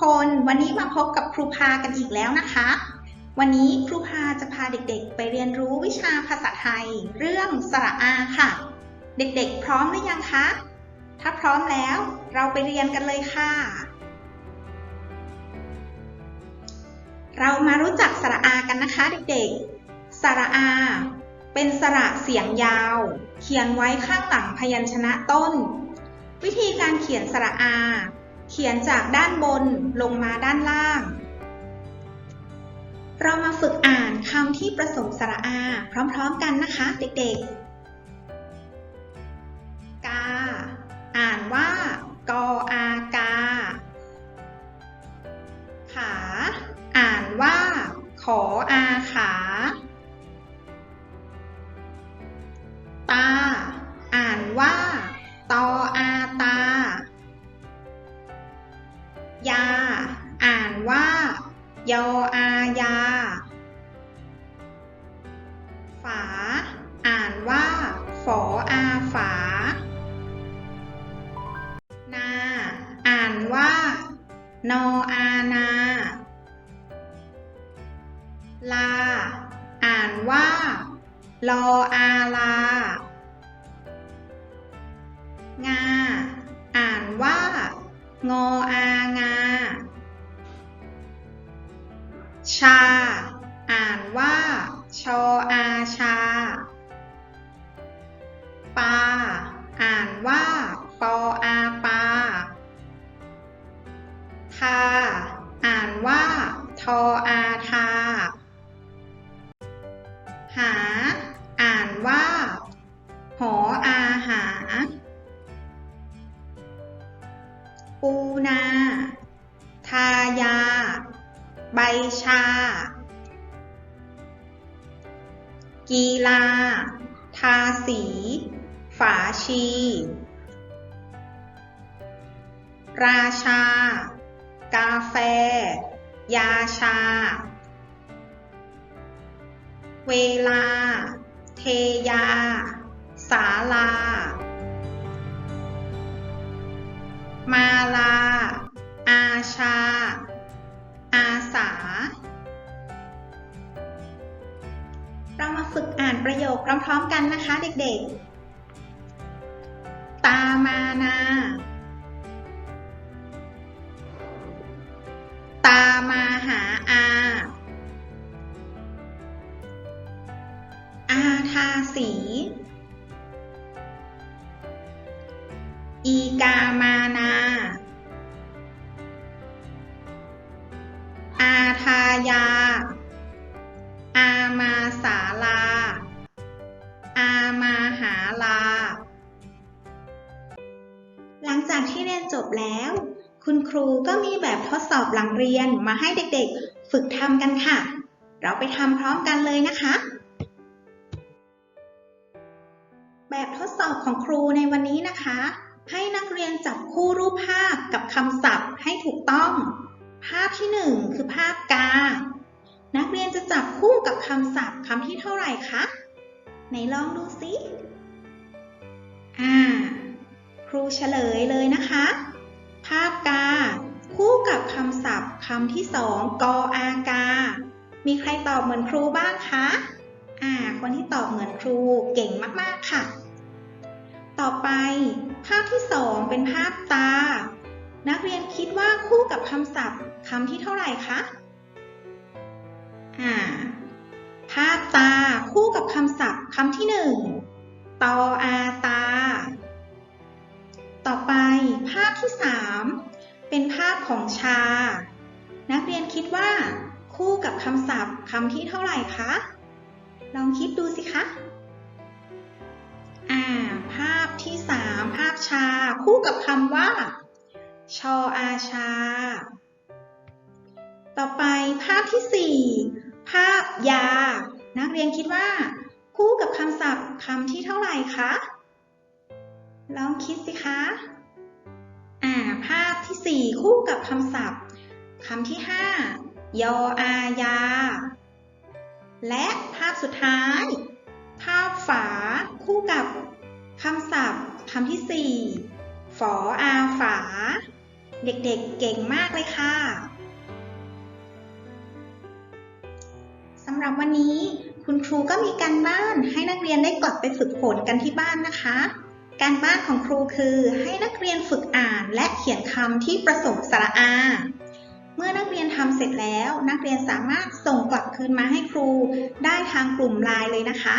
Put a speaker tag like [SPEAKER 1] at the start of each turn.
[SPEAKER 1] คนวันนี้มาพบกับครูพากันอีกแล้วนะคะ วันนี้ครูพาจะพาเด็กๆ ไปเรียนรู้วิชาภาษาไทย เรื่องสระอาค่ะ เด็กๆ พร้อมหรือยังคะ ถ้าพร้อมแล้วเราไปเรียนกันเลยค่ะ เรามารู้จักสระอากันนะคะ เด็กๆ สระอา เป็นสระเสียงยาว เขียนไว้ข้างหลังพยัญชนะต้น วิธีการเขียนสระอา เขียนจากด้านบนลงมาด้านล่าง เรามาฝึกอ่านคำที่ประสมสระอา พร้อมๆกันนะคะเด็กๆ กา อ่านว่ากออากา ขา อ่านว่า ขออาขา ตา อ่านว่า ยออายา ฝา อ่านว่า ฝออาฝา นา อ่านว่า นออานา ลา อ่านว่า ลออาลา งา อ่านว่า งออางา ชา อ่านว่า ชออาชา ปา อ่านว่า ปออาปา ทา อ่านว่า ทออาทา หา อ่านว่า หออาหา ปูนา ใบชา กีฬา ทาสี ฝาชี ราชา กาแฟ ยาชา เวลา เทยาศาลา มาลา อาชา ฝึกอ่านประโยคพร้อมๆกันนะคะเด็กๆ ตามานา ตามาหาอา อาทาสี อีกามานา อาทายาอามาสาลาอา บแล้ว คุณครูก็มีแบบทดสอบหลังเรียนมาให้เด็กๆ ฝึกทำกันค่ะ เราไปทำพร้อมกันเลยนะคะ แบบทดสอบของครูในวันนี้นะคะ ให้นักเรียนจับคู่รูปภาพกับคำศัพท์ให้ถูกต้อง ภาพที่หนึ่งคือภาพกา นักเรียนจะจับคู่กับคำศัพท์คำที่เท่าไหร่คะ ไหนลองดูสิอ่า ครูเฉลยเลยนะคะ ภาพกา คู่กับคำศัพท์คำที่สองกออากา มีใครตอบเหมือนครูบ้างคะ อ่า คนที่ตอบเหมือนครูเก่งมากๆค่ะ ต่อไป ภาพที่สองเป็นภาพตา นักเรียนคิดว่าคู่กับคำศัพท์คำที่เท่าไหร่คะ อ่า ภาพตาคู่กับคำศัพท์คำที่หนึ่งตออาตา ต่อไปภาพที่สามเป็นภาพของชา นักเรียนคิดว่าคู่กับคำศัพท์คำที่เท่าไหร่คะ ลองคิดดูสิคะอ่าภาพที่สามภาพชา คู่กับคำว่า ชออาชา ต่อไปภาพที่สี่ภาพยา นักเรียนคิดว่า คู่กับคำศัพท์คำที่เท่าไหร่คะ ลองคิดสิคะอ่าภาพที่สี่คู่กับคำศัพท์คำที่ห้ายออายา และภาพสุดท้าย ภาพฝาคู่กับคำศัพท์คำที่สี่ฝออาฝา เด็กๆเก่งมากเลยค่ะสำหรับวันนี้คุณครูก็มีการบ้านให้นักเรียนได้กลับไปฝึกฝนกันที่บ้านนะคะ การบ้านของครูคือให้นักเรียนฝึกอ่านและเขียนคำที่ประสงค์สระอา เมื่อนักเรียนทำเสร็จแล้ว นักเรียนสามารถส่งกลับคืนมาให้ครูได้ทางกลุ่มไลน์เลยนะคะ